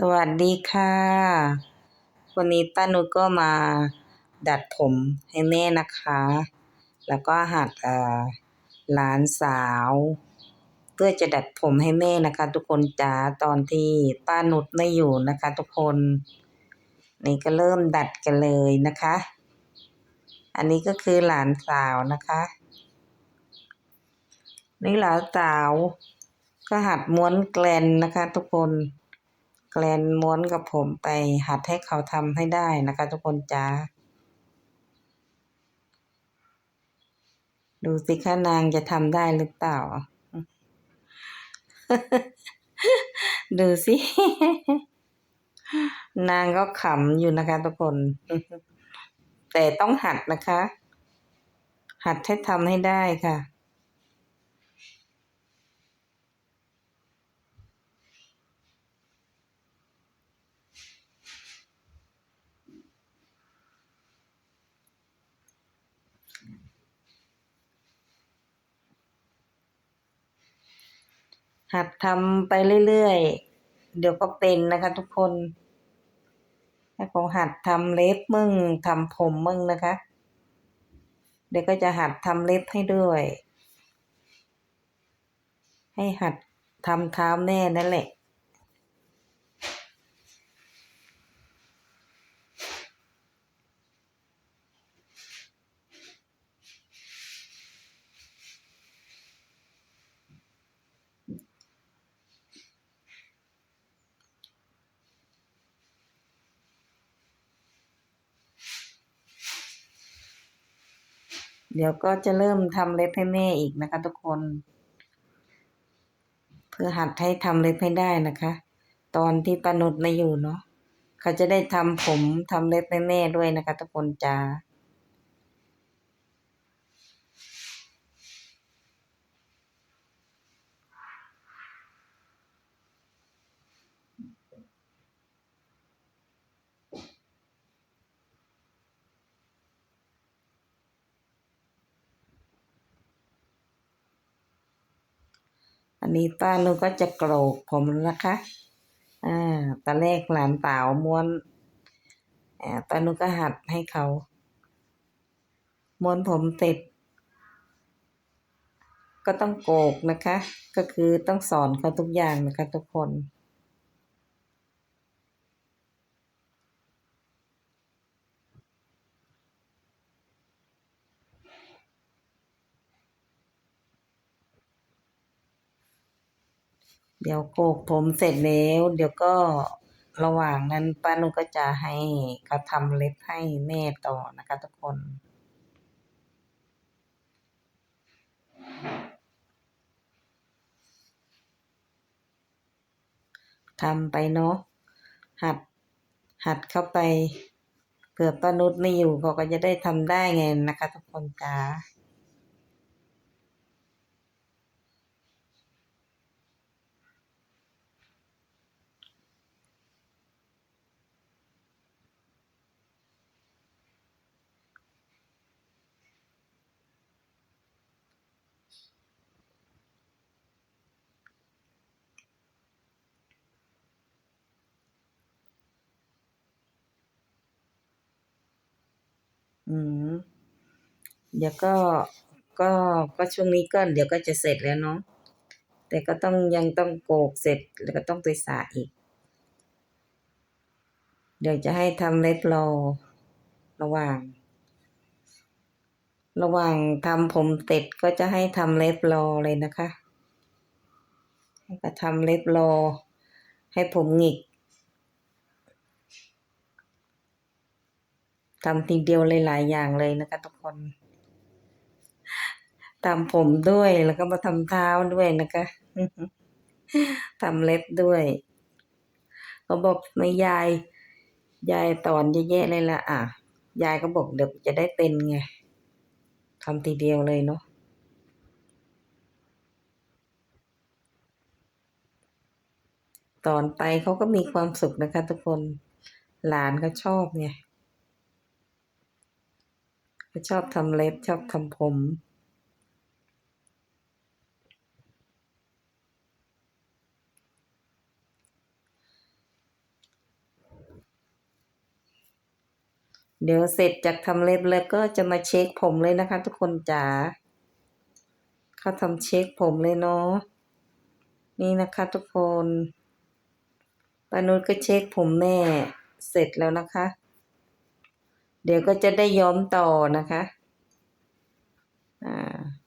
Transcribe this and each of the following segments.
สวัสดีค่ะ วันนี้ป้านุก็มาดัดผมให้แม่นะคะ แล้วก็หัดเออหลานสาว เพื่อจะดัดผมให้แม่นะคะ ทุกคนจ๋าตอนที่ป้านุชไม่อยู่นะคะ ทุกคน นี่ก็เริ่มดัดกันเลยนะคะ อันนี้ก็คือหลานสาวนะคะ นี่หลานสาวก็หัดม้วนแกลนนะคะ ทุกคน แกลนม้วนกับผมไปหัดให้เขาทำให้ได้นะคะ ทุกคนจ้าดูสิคะนางจะทำได้หรือเปล่า ดูสิ นางก็ขำอยู่นะคะทุกคน แต่ต้องหัดนะคะ หัดให้ทำให้ได้ค่ะ หัดทำไปเรื่อยๆ เดี๋ยวก็เป็นนะคะทุกคนถ้าผมหัดทำเล็บมึงทำผมมึงนะคะ เดี๋ยวก็จะหัดทำเล็บให้ด้วย ให้หัดทำเท้าแน่นั่นแหละ เดี๋ยวก็จะเริ่มทำเล็บให้แม่อีกนะคะ ทุกคน เพื่อหัดให้ทำเล็บให้ได้นะคะ ตอนที่ปนุษไม่อยู่เนาะเขาจะได้ทำผมทำเล็บให้แม่ด้วยนะคะ ทุกคนจ้า อันนี้ป้านุก็จะโกรกผมนะคะ อ่า ตอนแรกหลานสาวม้วน อ่าป้านุก็หัดให้เขา ม้วนผมเสร็จ ก็ต้องโกกนะคะ ก็คือต้องสอนเขาทุกอย่างนะคะทุกคน เดี๋ยวโกกผมเสร็จแล้ว เดี๋ยวก็ระหว่างนั้นป้านุก็จะให้เขาทำเล็บให้แม่ต่อนะคะทุกคนทำไปเนาะหัดหัดเข้าไปเผื่อป้านุชไม่อยู่เขาก็จะได้ทำได้ไงนะคะทุกคนจ้า อืมเดี๋ยวก็ก็ก็ช่วงนี้ก็เดี๋ยวก็จะเสร็จแล้วเนาะแต่ก็ต้องยังต้องโกกเสร็จแล้วก็ต้องไปสระอีก เดี๋ยวจะให้ทำเล็บรอระหว่าง ระหว่างทำผมเสร็จก็จะให้ทำเล็บรอเลยนะคะ ให้ก็ทำเล็บรอ ให้ผมหงิก ทำทีเดียวหลายๆอย่างเลยนะคะทุกคนทำผมด้วยแล้วก็มาทำเท้าด้วยนะคะทำเล็บด้วยเขาบอกไม่ยาย ยายตอนเยอะๆเลยละอะ ยายก็บอกเดี๋ยวจะได้เป็นไงทำทีเดียวเลยเนาะตอนไปเขาก็มีความสุขนะคะทุกคน หลานเขาชอบไง็ชอบทำเล็บชอบทำผม เดี๋ยวเสร็จจากทำเล็บแล้วก็จะมาเช็คผมเลยนะคะ ทุกคนจ๋าเขาทำเช็คผมเลยเนาะนี่นะคะ ทุกคนปานุชก็เช็คผมแม่เสร็จแล้วนะคะ เดี๋ยวก็จะได้ย้อมต่อนะคะอ่า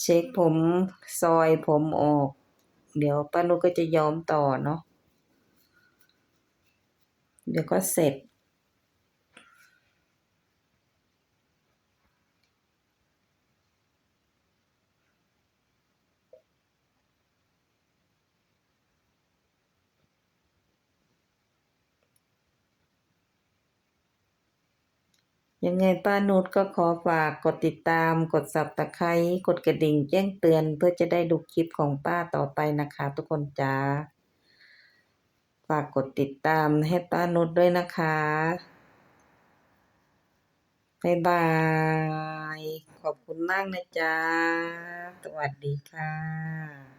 เช็คผมซอยผมออก เดี๋ยวป้านุก็จะย้อมต่อเนาะเดี๋ยวก็เสร็จ ยังไงป้านุชก็ขอฝากกดติดตาม กดสับตะไคร้กดกระดิ่งแจ้งเตือนเพื่อจะได้ดูคลิปของป้าต่อไปนะคะทุกคนจ้า ฝากกดติดตามให้ป้านุชด้วยนะคะ บ๊ายบาย ขอบคุณมากนะจ๊ะ สวัสดีค่ะ